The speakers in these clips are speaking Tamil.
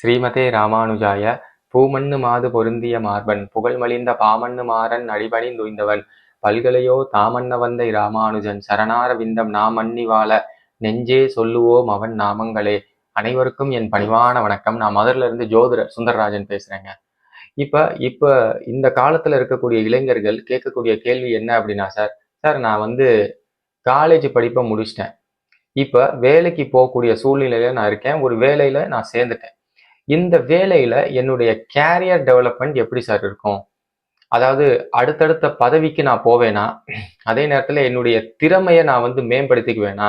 ஸ்ரீமதே ராமானுஜாய பூமண்ணு மாது பொருந்திய மார்பன் புகழ்மலிந்த பாமண்ணு மாறன் அடிபணிந்துய்ந்தவன் பல்கலையோ தாமண்ண வந்தை ராமானுஜன் சரணார விந்தம் நாமண்ணி வாழ நெஞ்சே சொல்லுவோம் அவன் நாமங்களே. அனைவருக்கும் என் பணிவான வணக்கம். நான் மதுரில இருந்து ஜோதிடர் சுந்தரராஜன் பேசுறேங்க. இப்ப இப்ப இந்த காலத்துல இருக்கக்கூடிய இளைஞர்கள் கேட்கக்கூடிய கேள்வி என்ன அப்படின்னா சார் சார் நான் வந்து காலேஜ் படிப்பை முடிச்சிட்டேன். இப்ப வேலைக்கு போகக்கூடிய சூழ்நிலையில நான் இருக்கேன். ஒரு வேலையில நான் சேர்ந்துட்டேன். இந்த வேலையில என்னுடைய கேரியர் டெவலப்மெண்ட் எப்படி சார் இருக்கும்? அதாவது அடுத்தடுத்த பதவிக்கு நான் போவேனா? அதே நேரத்தில் என்னுடைய திறமையை நான் வந்து மேம்படுத்திக்குவேனா?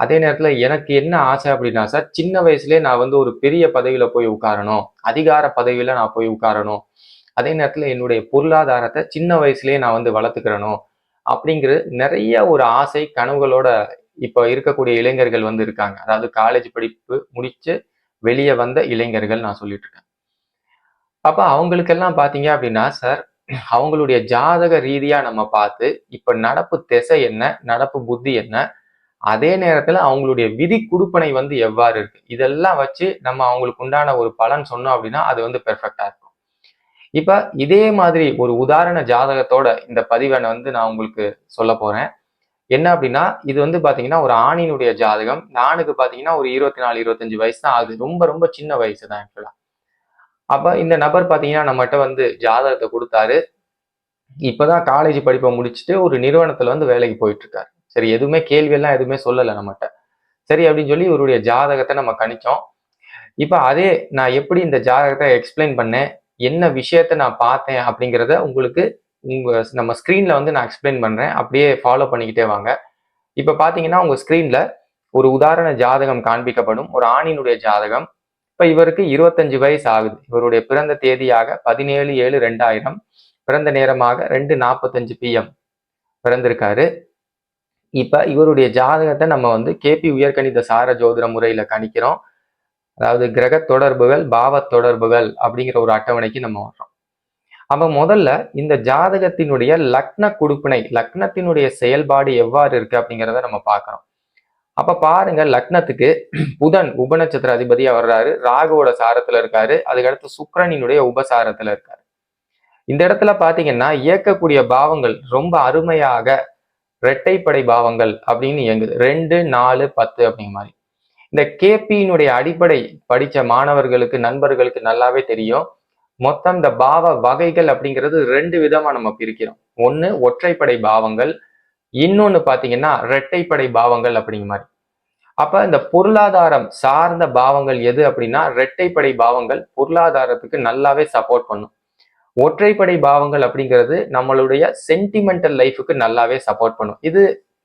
அதே நேரத்தில் எனக்கு என்ன ஆசை அப்படின்னா சார் சின்ன வயசுலேயே நான் வந்து ஒரு பெரிய பதவியில் போய் உட்காரணும். அதிகார பதவியில் நான் போய் உட்காரணும். அதே நேரத்தில் என்னுடைய பொருளாதாரத்தை சின்ன வயசுலேயே நான் வந்து வளர்த்துக்கிறணும். அப்படிங்கிற நிறைய ஒரு ஆசை கனவுகளோட இப்போ இருக்கக்கூடிய இளைஞர்கள் வந்து இருக்காங்க. அதாவது காலேஜ் படிப்பு முடிச்சு வெளியே வந்த இளைஞர்கள் நான் சொல்லிட்டு இருக்கேன் அப்போ அவங்களுக்கெல்லாம் பார்த்தீங்க அப்படின்னா சார் அவங்களுடைய ஜாதக ரீதியாக நம்ம பார்த்து இப்போ நடப்பு திசை என்ன நடப்பு புத்தி என்ன அதே நேரத்தில் அவங்களுடைய விதி குடுப்பனை வந்து எவ்வாறு இருக்கு? இதெல்லாம் வச்சு நம்ம அவங்களுக்கு உண்டான ஒரு பலன் சொன்னோம் அப்படின்னா அது வந்து பெர்ஃபெக்டாக இருக்கும். இப்போ இதே மாதிரி ஒரு உதாரண ஜாதகத்தோட இந்த பதிவை வந்து நான் உங்களுக்கு சொல்ல போகிறேன் என்ன அப்படின்னா இது வந்து பாத்தீங்கன்னா ஒரு ஆணினுடைய ஜாதகம். இந்த ஆணுக்கு பாத்தீங்கன்னா ஒரு இருபத்தி நாலு இருபத்தஞ்சு வயசு தான் ஆகுது. ரொம்ப ரொம்ப சின்ன வயசு தான் ஆக்சுவலா அப்ப இந்த நபர் பாத்தீங்கன்னா நம்மகிட்ட வந்து ஜாதகத்தை கொடுத்தாரு. இப்பதான் காலேஜ் படிப்பை முடிச்சுட்டு ஒரு நிறுவனத்துல வந்து வேலைக்கு போயிட்டு இருக்காரு சரி எதுவுமே கேள்வி எல்லாம் எதுவுமே சொல்லலை நம்மகிட்ட. சரி அப்படின்னு சொல்லி இவருடைய ஜாதகத்தை நம்ம கணிச்சோம். இப்ப அதே நான் எப்படி இந்த ஜாதகத்தை எக்ஸ்பிளைன் பண்ணேன்? என்ன விஷயத்த நான் பார்த்தேன் அப்படிங்கிறத உங்களுக்கு உங்கள் நம்ம ஸ்க்ரீனில் வந்து நான் எக்ஸ்பிளைன் பண்ணுறேன் அப்படியே ஃபாலோ பண்ணிக்கிட்டே வாங்க. இப்போ பார்த்தீங்கன்னா உங்கள் ஸ்க்ரீனில் ஒரு உதாரண ஜாதகம் காண்பிக்கப்படும். ஒரு ஆணினுடைய ஜாதகம். இப்போ இவருக்கு இருபத்தஞ்சு வயசு ஆகுது. இவருடைய பிறந்த தேதியாக பதினேழு ஏழு ரெண்டாயிரம். பிறந்த நேரமாக ரெண்டு நாற்பத்தஞ்சு பிஎம் பிறந்திருக்காரு. இப்போ இவருடைய ஜாதகத்தை நம்ம வந்து கேபி உயர்கணித சார ஜோதிட முறையில் கணிக்கிறோம். அதாவது கிரக தொடர்புகள் பாவ தொடர்புகள் அப்படிங்கிற ஒரு அட்டவணைக்கு நம்ம வர்றோம். அப்ப முதல்ல இந்த ஜாதகத்தினுடைய லக்ன குடுப்பினை லக்னத்தினுடைய செயல்பாடு எவ்வாறு இருக்கு அப்படிங்கிறத நம்ம பார்க்கறோம் அப்ப பாருங்க லக்னத்துக்கு புதன் உபநட்சத்திர அதிபதியா வர்றாரு ராகுவோட சாரத்துல இருக்காரு அதுக்கடுத்து சுக்கரனினுடைய உபசாரத்துல இருக்காரு. இந்த இடத்துல பாத்தீங்கன்னா இயக்கக்கூடிய பாவங்கள் ரொம்ப அருமையாக இரட்டைப்படை பாவங்கள் அப்படின்னு இயங்குது. ரெண்டு நாலு பத்து அப்படிங்கிற மாதிரி. இந்த கேபியினுடைய அடிப்படை படிச்ச மாணவர்களுக்கு நண்பர்களுக்கு நல்லாவே தெரியும். மொத்தம் இந்த பாவ வகைகள் அப்படிங்கிறது ரெண்டு விதமா நம்ம பிரிக்கிறோம். ஒன்று ஒற்றைப்படை பாவங்கள் இன்னொன்னு பாத்தீங்கன்னா இரட்டைப்படை பாவங்கள் அப்படிங்கிற மாதிரி. அப்ப இந்த பொருளாதாரம் சார்ந்த பாவங்கள் எது அப்படின்னா இரட்டைப்படை பாவங்கள் பொருளாதாரத்துக்கு நல்லாவே சப்போர்ட் பண்ணும். ஒற்றைப்படை பாவங்கள் அப்படிங்கிறது நம்மளுடைய சென்டிமெண்டல் லைஃபுக்கு நல்லாவே சப்போர்ட் பண்ணும். இது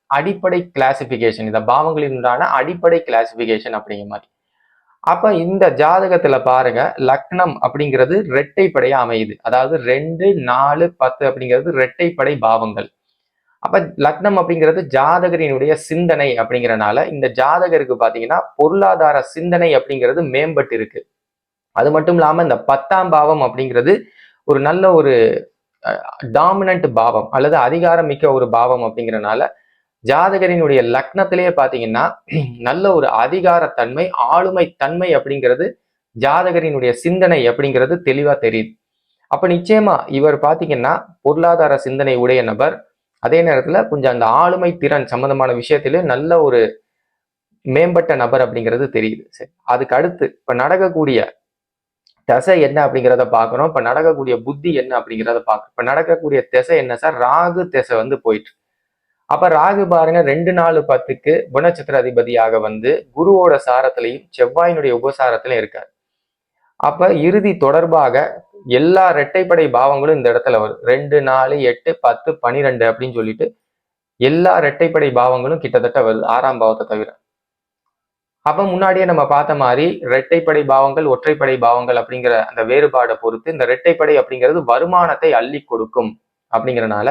அடிப்படை கிளாசிபிகேஷன் இந்த பாவங்களின் உண்டான அடிப்படை கிளாசிபிகேஷன் அப்படிங்கிற மாதிரி. அப்ப இந்த ஜாதகத்துல பாருங்க லக்னம் அப்படிங்கிறது ரெட்டைப்படையா அமையுது. அதாவது ரெண்டு நாலு பத்து அப்படிங்கிறது ரெட்டைப்படை பாவங்கள். அப்ப லக்னம் அப்படிங்கிறது ஜாதகரினுடைய சிந்தனை அப்படிங்கிறனால இந்த ஜாதகருக்கு பாத்தீங்கன்னா பொருளாதார சிந்தனை அப்படிங்கிறது மேம்பட்டு இருக்கு. அது மட்டும் இல்லாம இந்த பத்தாம் பாவம் அப்படிங்கிறது ஒரு நல்ல ஒரு டாமினன்ட் பாவம் அல்லது அதிகாரம் மிக்க ஒரு பாவம் அப்படிங்கிறனால ஜாதகரினுடைய லக்னத்திலேயே பார்த்தீங்கன்னா நல்ல ஒரு அதிகாரத்தன்மை ஆளுமை தன்மை அப்படிங்கிறது ஜாதகரினுடைய சிந்தனை அப்படிங்கிறது தெளிவாக தெரியுது. அப்போ நிச்சயமா இவர் பார்த்தீங்கன்னா பொருளாதார சிந்தனை உடைய நபர். அதே நேரத்தில் கொஞ்சம் அந்த ஆளுமை திறன் சம்பந்தமான விஷயத்திலே நல்ல ஒரு மேம்பட்ட நபர் அப்படிங்கிறது தெரியுது. சரி அதுக்கு அடுத்து இப்போ நடக்கக்கூடிய திசை என்ன அப்படிங்கிறத பார்க்குறோம் இப்போ நடக்கக்கூடிய புத்தி என்ன அப்படிங்கிறத பார்க்குறோம் இப்போ நடக்கக்கூடிய திசை என்ன சார்? ராகு திசை வந்து போயிட்டு அப்ப ராகு பாருங்க ரெண்டு நாலு பத்துக்கு குணச்சத்திர அதிபதியாக வந்து குருவோட சாரத்திலையும் செவ்வாயினுடைய உபசாரத்திலையும் இருக்காரு. அப்ப இறுதி தொடர்பாக எல்லா இரட்டைப்படை பாவங்களும் இந்த இடத்துல வரும். ரெண்டு நாலு எட்டு பத்து பனிரெண்டு அப்படின்னு சொல்லிட்டு எல்லா இரட்டைப்படை பாவங்களும் கிட்டத்தட்ட வருது ஆறாம் பாவத்தை தவிர. அப்ப முன்னாடியே நம்ம பார்த்த மாதிரி இரட்டைப்படை பாவங்கள் ஒற்றைப்படை பாவங்கள் அப்படிங்கிற அந்த வேறுபாடை பொறுத்து இந்த இரட்டைப்படை அப்படிங்கிறது வருமானத்தை அள்ளி கொடுக்கும் அப்படிங்கிறனால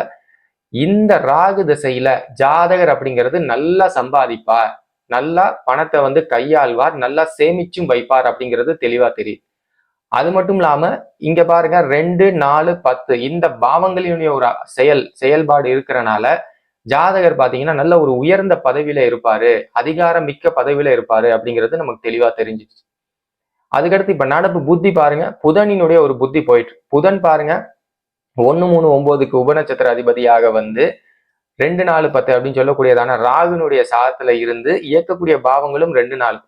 இந்த ராகு திசையில ஜாதகர் அப்படிங்கிறது நல்லா சம்பாதிப்பார். நல்லா பணத்தை வந்து கையாள்வார். நல்லா சேமிச்சும் வைப்பார் அப்படிங்கிறது தெளிவா தெரியுது. அது மட்டும் இல்லாம இங்க பாருங்க ரெண்டு நாலு பத்து இந்த பாவங்களினுடைய ஒரு செயல் செயல்பாடு இருக்கிறனால ஜாதகர் பாத்தீங்கன்னா நல்ல ஒரு உயர்ந்த பதவியில இருப்பாரு. அதிகாரம் மிக்க பதவியில இருப்பாரு அப்படிங்கிறது நமக்கு தெளிவா தெரிஞ்சிச்சு. அதுக்கடுத்து இப்ப நடப்பு புத்தி பாருங்க புதனினுடைய ஒரு புத்தி போயிட்டு புதன் பாருங்க ஒன்று மூணு ஒம்போதுக்கு உபநட்சத்திர அதிபதியாக வந்து ரெண்டு நாலு பத்து அப்படின்னு சொல்லக்கூடியதான ராகுனுடைய சாதத்துல இருந்து இயக்கக்கூடிய பாவங்களும் ரெண்டு நாள்.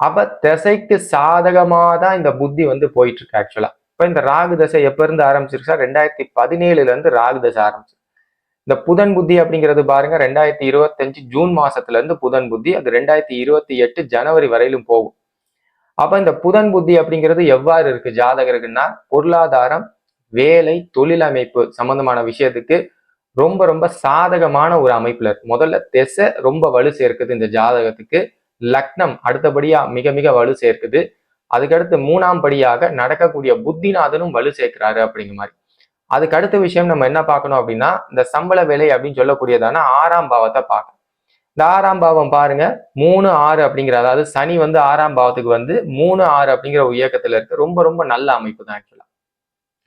அப்ப திசைக்கு சாதகமாக தான் இந்த புத்தி வந்து போயிட்டு இருக்கு ஆக்சுவலா இப்ப இந்த ராகு தசை எப்ப இருந்து ஆரம்பிச்சிருச்சா ரெண்டாயிரத்தி பதினேழுல இருந்து ராகு தசை ஆரம்பிச்சு. இந்த புதன் புத்தி அப்படிங்கிறது பாருங்க ரெண்டாயிரத்தி இருபத்தஞ்சு ஜூன் மாசத்துல இருந்து புதன் புத்தி அது ரெண்டாயிரத்தி இருபத்தி எட்டு ஜனவரி வரையிலும் போகும். அப்ப இந்த புதன் புத்தி அப்படிங்கிறது எவ்வாறு இருக்கு ஜாதகருக்குன்னா பொருளாதாரம் வேலை தொழில் அமைப்பு சம்பந்தமான விஷயத்துக்கு ரொம்ப ரொம்ப சாதகமான ஒரு அமைப்புல இருக்கு. முதல்ல திசை ரொம்ப வலு சேர்க்குது இந்த ஜாதகத்துக்கு. லக்னம் அடுத்தபடியா மிக மிக வலு சேர்க்குது. அதுக்கடுத்து மூணாம் படியாக நடக்கக்கூடிய புத்திநாதனும் வலு சேர்க்கிறாரு அப்படிங்கிற மாதிரி. அதுக்கு அடுத்த விஷயம் நம்ம என்ன பார்க்கணும் அப்படின்னா இந்த சம்பள வேலை அப்படின்னு சொல்லக்கூடியதான ஆறாம் பாவத்தை பார்க்கணும். இந்த ஆறாம் பாவம் பாருங்க மூணு ஆறு அப்படிங்கிற அதாவது சனி வந்து ஆறாம் பாவத்துக்கு வந்து மூணு ஆறு அப்படிங்கிற ஒரு இயக்கத்துல இருக்கு. ரொம்ப ரொம்ப நல்ல அமைப்பு தான் ஆக்சுவலா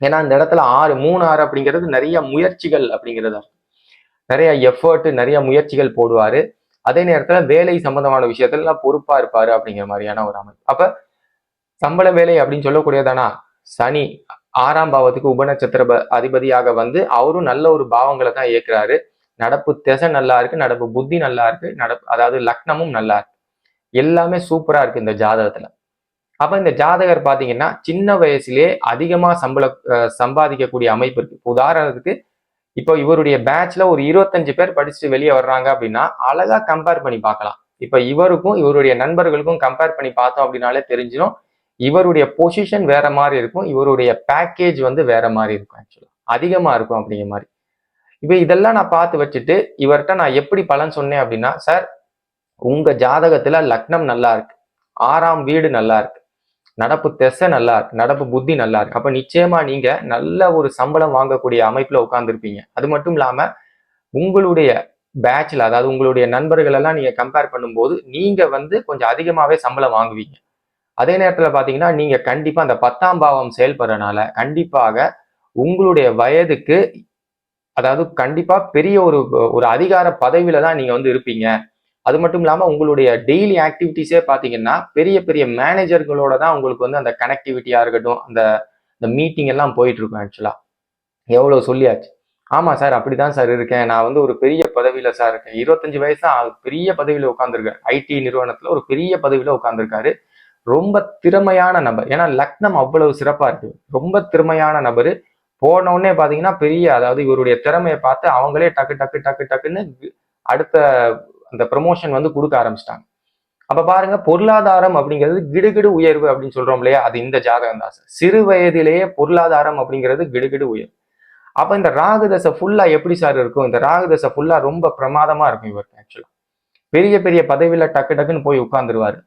ஏன்னா அந்த இடத்துல ஆறு மூணு ஆறு அப்படிங்கிறது நிறைய முயற்சிகள் அப்படிங்கிறது நிறைய எஃபர்ட் நிறைய முயற்சிகள் போடுவாரு. அதே நேரத்துல வேலை சம்பந்தமான விஷயத்துல எல்லாம் பொறுப்பா இருப்பாரு அப்படிங்கிற மாதிரியான ஒரு அமைப்பு. அப்ப சம்பள வேலை அப்படின்னு சொல்லக்கூடியதானா? சனி ஆறாம் பாவத்துக்கு உபநட்சத்திர அதிபதியாக வந்து அவரும் நல்ல ஒரு பாவங்களை தான் இயக்குறாரு. நடப்பு திசை நல்லா இருக்கு நடப்பு புத்தி நல்லா இருக்கு நடப்பு அதாவது லக்னமும் நல்லா இருக்கு. எல்லாமே சூப்பரா இருக்கு இந்த ஜாதகத்துல. அப்ப இந்த ஜாதகர் பாத்தீங்கன்னா சின்ன வயசுலயே அதிகமா சம்பள சம்பாதிக்கக்கூடிய அமைப்பு இருக்கு. உதாரணத்துக்கு இப்போ இவருடைய பேட்ச்ல ஒரு இருபத்தஞ்சு பேர் படிச்சுட்டு வெளியே வர்றாங்க அப்படின்னா அழகா கம்பேர் பண்ணி பார்க்கலாம். இப்ப இவருக்கும் இவருடைய நண்பர்களுக்கும் கம்பேர் பண்ணி பார்த்தோம் அப்படின்னாலே தெரிஞ்சிடும் இவருடைய பொசிஷன் வேற மாதிரி இருக்கும். இவருடைய பேக்கேஜ் வந்து வேற மாதிரி இருக்கும் ஆக்சுவலா அதிகமா இருக்கும் அப்படிங்கிற மாதிரி. இப்போ இதெல்லாம் நான் பார்த்து வச்சுட்டு இவர்கிட்ட நான் எப்படி பலன் சொன்னேன் அப்படின்னா சார் உங்க ஜாதகத்துல லக்னம் நல்லா இருக்கு. ஆறாம் வீடு நல்லா இருக்கு. நடப்பு திசை நல்லா இருக்கு நடப்பு புத்தி நல்லா இருக்கு. அப்போ நிச்சயமா நீங்க நல்ல ஒரு சம்பளம் வாங்கக்கூடிய அமைப்புல உட்காந்துருப்பீங்க அது மட்டும் இல்லாம உங்களுடைய பேட்ச்ல அதாவது உங்களுடைய நண்பர்கள் எல்லாம் நீங்க கம்பேர் பண்ணும்போது நீங்க வந்து கொஞ்சம் அதிகமாவே சம்பளம் வாங்குவீங்க. அதே நேரத்தில் பார்த்தீங்கன்னா நீங்க கண்டிப்பா அந்த பத்தாம் பாவம் செயல்படுறதுனால கண்டிப்பாக உங்களுடைய வயதுக்கு அதாவது கண்டிப்பா பெரிய ஒரு ஒரு அதிகார பதவியில தான் நீங்க வந்து இருப்பீங்க. அது மட்டும் இல்லாமல் உங்களுடைய டெய்லி ஆக்டிவிட்டிஸே பார்த்தீங்கன்னா பெரிய பெரிய மேனேஜர்களோட தான் உங்களுக்கு வந்து அந்த கனெக்டிவிட்டியாக இருக்கட்டும் அந்த இந்த மீட்டிங் எல்லாம் போயிட்டு இருக்கும் எவ்வளோ சொல்லியாச்சு? ஆமாம் சார் அப்படிதான் சார் இருக்கேன். நான் வந்து ஒரு பெரிய பதவியில் சார் இருக்கேன். இருபத்தஞ்சு வயசு தான் பெரிய பதவியில் உட்காந்துருக்கேன் ஐடி நிறுவனத்தில் ஒரு பெரிய பதவியில் உட்காந்துருக்காரு ரொம்ப திறமையான நபர். ஏன்னா லக்னம் அவ்வளவு சிறப்பாக இருக்கு. ரொம்ப திறமையான நபர். போனோடனே பார்த்தீங்கன்னா பெரிய அதாவது இவருடைய திறமையை பார்த்து அவங்களே டக்கு டக்கு டக்கு டக்குன்னு அடுத்த அந்த ப்ரமோஷன் வந்து கொடுக்க ஆரம்பிச்சிட்டாங்க. அப்ப பாருங்க பொருளாதாரம் அப்படிங்கிறது கிடுகிடு உயர்வு அப்படின்னு சொல்றோம் இல்லையா? அது இந்த ஜாதகம் தான். சார் சிறு வயதிலேயே பொருளாதாரம் அப்படிங்கிறது கிடுகிடு உயர்வு. அப்ப இந்த ராகு தசை ஃபுல்லா எப்படி சார் இருக்கும்? இந்த ராகு தசை ஃபுல்லா ரொம்ப பிரமாதமா இருக்கும் இவருக்கு ஆக்சுவலா பெரிய பெரிய பதவியில டக்கு டக்குன்னு போய் உட்கார்ந்துருவாரு.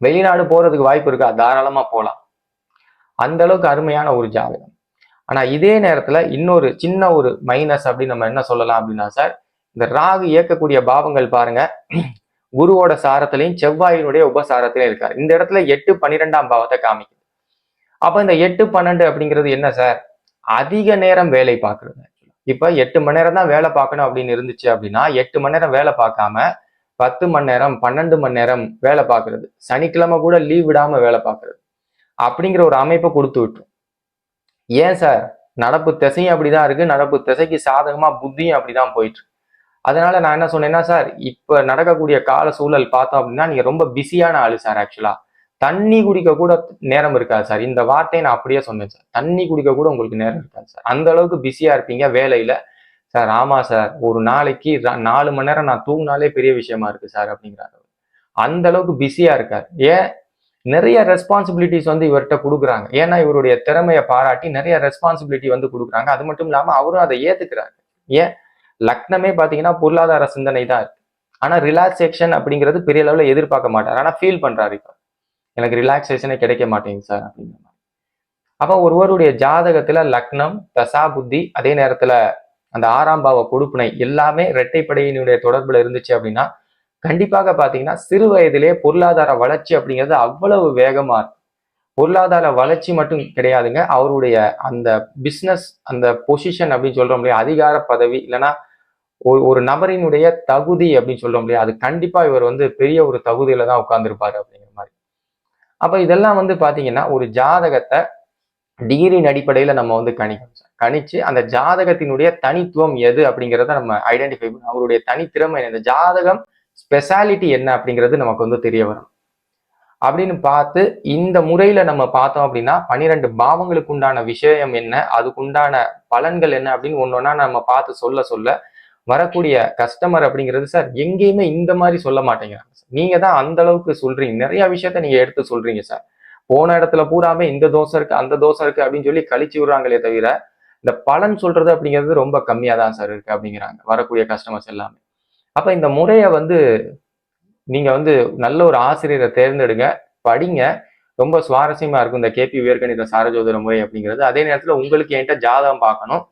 வெளிநாடு போறதுக்கு வாய்ப்பு இருக்கா? தாராளமா போலாம். அந்த அளவுக்கு அருமையான ஒரு ஜாதகம். ஆனா இதே நேரத்துல இன்னொரு சின்ன ஒரு மைனஸ் அப்படின்னு நம்ம என்ன சொல்லலாம் அப்படின்னா சார் இந்த ராகு இயக்கக்கூடிய பாவங்கள் பாருங்க. குருவோட சாரத்திலையும் செவ்வாயினுடைய உபசாரத்திலையும் இருக்காரு. இந்த இடத்துல எட்டு பன்னிரெண்டாம் பாவத்தை காமிக்குது. அப்ப இந்த எட்டு பன்னெண்டு அப்படிங்கிறது என்ன சார்? அதிக நேரம் வேலை பார்க்கறது. இப்ப எட்டு மணி நேரம் தான் வேலை பார்க்கணும் அப்படின்னு இருந்துச்சு அப்படின்னா எட்டு மணி நேரம் வேலை பார்க்காம பத்து மணி நேரம் பன்னெண்டு மணி நேரம் வேலை பார்க்கறது. சனிக்கிழமை கூட லீவ் விடாம வேலை பார்க்கறது. அப்படிங்கிற ஒரு அமைப்பை கொடுத்து விட்டுரும் ஏன் சார்? நடப்பு திசையும் அப்படிதான் இருக்கு. நடப்பு திசைக்கு சாதகமா புத்தியும் அப்படிதான் போயிட்டு இருக்கு. அதனால நான் என்ன சொன்னேன்னா சார் இப்போ நடக்கக்கூடிய கால சூழல் பார்த்தோம் அப்படின்னா நீங்க ரொம்ப பிஸியான ஆளு சார் ஆக்சுவலா. தண்ணி குடிக்க கூட நேரம் இருக்காது சார். இந்த வார்த்தையை நான் அப்படியே சொன்னேன் சார். தண்ணி குடிக்க கூட உங்களுக்கு நேரம் இருக்காது சார். அந்த அளவுக்கு பிஸியா இருப்பீங்க வேலையில. சார் ஆமா சார் ஒரு நாளைக்கு நாலு மணி நேரம் நான் தூங்கினாலே பெரிய விஷயமா இருக்கு சார் அப்படிங்கிறாரு அந்த அளவுக்கு பிஸியா இருக்கார். ஏன்? நிறைய ரெஸ்பான்சிபிலிட்டிஸ் வந்து இவர்கிட்ட கொடுக்குறாங்க. ஏன்னா இவருடைய திறமையை பாராட்டி நிறைய ரெஸ்பான்சிபிலிட்டி வந்து கொடுக்குறாங்க. அது மட்டும் இல்லாம அவரும் அதை ஏத்துக்கிறாரு. ஏன்? லக்னமே பாத்தீங்கன்னா பொருளாதார சிந்தனை தான் இருக்கு. ஆனா ரிலாக்ஸேஷன் அப்படிங்கிறது பெரிய லெவலில் எதிர்பார்க்க மாட்டார். ஆனா ஃபீல் பண்றாரு இப்போ. எனக்கு ரிலாக்ஸேஷனே கிடைக்க மாட்டேங்குது சார் அப்படிங்கிற மாதிரி. அப்ப ஒருவருடைய ஜாதகத்துல லக்னம் தசா புத்தி அதே நேரத்துல அந்த ஆறாம் பாவ கொடுப்பினை எல்லாமே இரட்டைப்படையினுடைய தொடர்புல இருந்துச்சு அப்படின்னா கண்டிப்பாக பாத்தீங்கன்னா சிறு வயதிலே பொருளாதார வளர்ச்சி அப்படிங்கிறது அவ்வளவு வேகமா இருக்கும். பொருளாதார வளர்ச்சி மட்டும் கிடையாதுங்க. அவருடைய அந்த பிசினஸ் அந்த பொசிஷன் அப்படின்னு சொல்றோம் இல்லையா அதிகார பதவி இல்லைன்னா ஒரு ஒரு நபரினுடைய தகுதி அப்படின்னு சொல்றோம் இல்லையா அது கண்டிப்பா இவர் வந்து பெரிய ஒரு தகுதியில தான் உட்கார்ந்துருப்பாரு அப்படிங்கிற மாதிரி. அப்ப இதெல்லாம் வந்து பாத்தீங்கன்னா ஒரு ஜாதகத்தை டிகிரியின் அடிப்படையில நம்ம வந்து கணிக்கணும் சார். கணிச்சு அந்த ஜாதகத்தினுடைய தனித்துவம் எது அப்படிங்கிறத நம்ம ஐடென்டிஃபை பண்ணணும் அவருடைய தனித்திறமை என்ன, இந்த ஜாதகம் ஸ்பெஷாலிட்டி என்ன அப்படிங்கிறது நமக்கு வந்து தெரிய வரும். அப்படின்னு பார்த்து இந்த முறையில நம்ம பார்த்தோம் அப்படின்னா பனிரெண்டு பாவங்களுக்கு உண்டான விஷயம் என்ன? அதுக்குண்டான பலன்கள் என்ன அப்படின்னு ஒன்னொன்னா நம்ம பார்த்து சொல்ல சொல்ல வரக்கூடிய கஸ்டமர் அப்படிங்கிறது சார் எங்கேயுமே இந்த மாதிரி சொல்ல மாட்டேங்கிறாங்க சார் நீங்க தான் அந்த அளவுக்கு சொல்றீங்க. நிறைய விஷயத்த நீங்க எடுத்து சொல்றீங்க சார் போன இடத்துல பூராமே இந்த தோசை இருக்கு அந்த தோசை இருக்கு அப்படின்னு சொல்லி கழிச்சு விடுறாங்களே தவிர இந்த பலன் சொல்றது அப்படிங்கிறது ரொம்ப கம்மியா தான் சார் இருக்கு அப்படிங்கிறாங்க. வரக்கூடிய கஸ்டமர்ஸ் எல்லாமே. அப்ப இந்த முறையை வந்து நீங்க வந்து நல்ல ஒரு ஆசிரியரை தேர்ந்தெடுங்க படிங்க. ரொம்ப சுவாரஸ்யமா இருக்கும் இந்த கேபி உயர்கணித சாரஜோதிட முறை அப்படிங்கிறது. அதே நேரத்துல உங்களுக்கு என்கிட்ட ஜாதகம் பார்க்கணும்.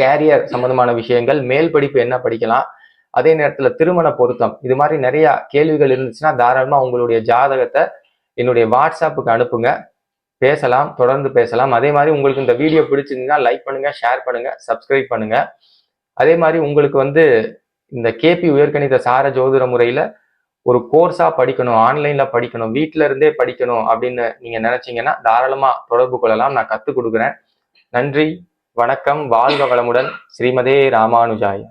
கேரியர் சம்பந்தமான விஷயங்கள் மேல் படிப்பு என்ன படிக்கலாம் அதே நேரத்துல திருமண பொருத்தம். இது மாதிரி நிறைய கேள்விகள் இருந்துச்சுன்னா தாராளமா உங்களுடைய ஜாதகத்தை என்னுடைய வாட்ஸ்அப்புக்கு அனுப்புங்க. பேசலாம் தொடர்ந்து பேசலாம். அதே மாதிரி உங்களுக்கு இந்த வீடியோ பிடிச்சிருந்தீங்கன்னா லைக் பண்ணுங்க ஷேர் பண்ணுங்க சப்ஸ்கிரைப் பண்ணுங்க. அதே மாதிரி உங்களுக்கு வந்து இந்த கேபி உயர்கணித சார ஜோதிட முறையில ஒரு கோர்ஸா படிக்கணும் ஆன்லைன்ல படிக்கணும் வீட்டில இருந்தே படிக்கணும் அப்படின்னு நீங்க நினைச்சீங்கன்னா தாராளமா தொடர்பு கொள்ளலாம். நான் கத்துக் கொடுக்குறேன். நன்றி வணக்கம் வாழ்க வளமுடன். ஸ்ரீமதே ராமானுஜாய.